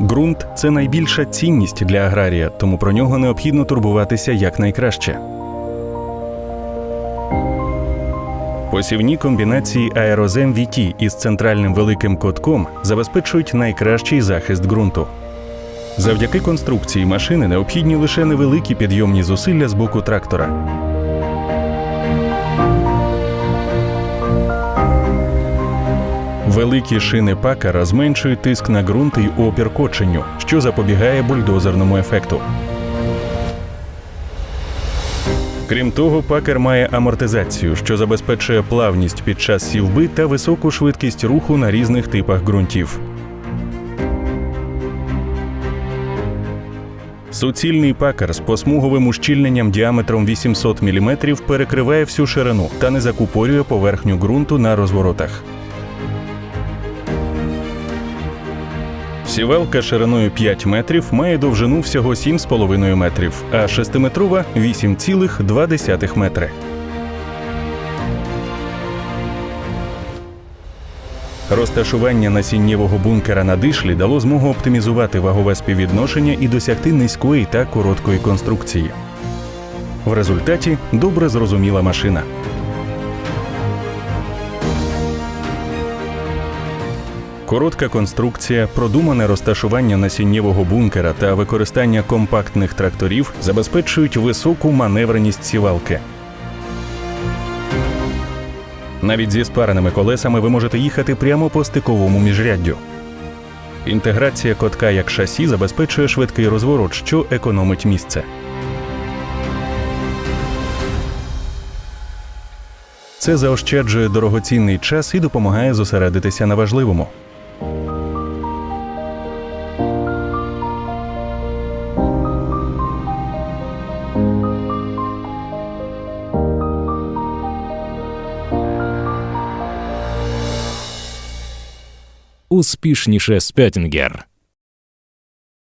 Ґрунт це найбільша цінність для аграрія, тому про нього необхідно турбуватися якнайкраще. Посівні комбінації аерозем VT із центральним великим котком забезпечують найкращий захист ґрунту. Завдяки конструкції машини необхідні лише невеликі підйомні зусилля з боку трактора. Великі шини пакара зменшують тиск на ґрунт і опір коченню, що запобігає бульдозерному ефекту. Крім того, пакер має амортизацію, що забезпечує плавність під час сівби та високу швидкість руху на різних типах ґрунтів. Суцільний пакер з посмуговим ущільненням діаметром 800 мм перекриває всю ширину та не закупорює поверхню ґрунту на розворотах. Сівалка шириною 5 метрів має довжину всього 7,5 метрів, а 6-метрова 8,2 метри. Розташування насіннєвого бункера на дишлі дало змогу оптимізувати вагове співвідношення і досягти низької та короткої конструкції. В результаті добре зрозуміла машина. Коротка конструкція, продумане розташування насіннєвого бункера та використання компактних тракторів забезпечують високу маневреність сівалки. Навіть зі спареними колесами ви можете їхати прямо по стиковому міжряддю. Інтеграція котка як шасі забезпечує швидкий розворот, що економить місце. Це заощаджує дорогоцінний час і допомагає зосередитися на важливому. Успішніше Спеттінгер.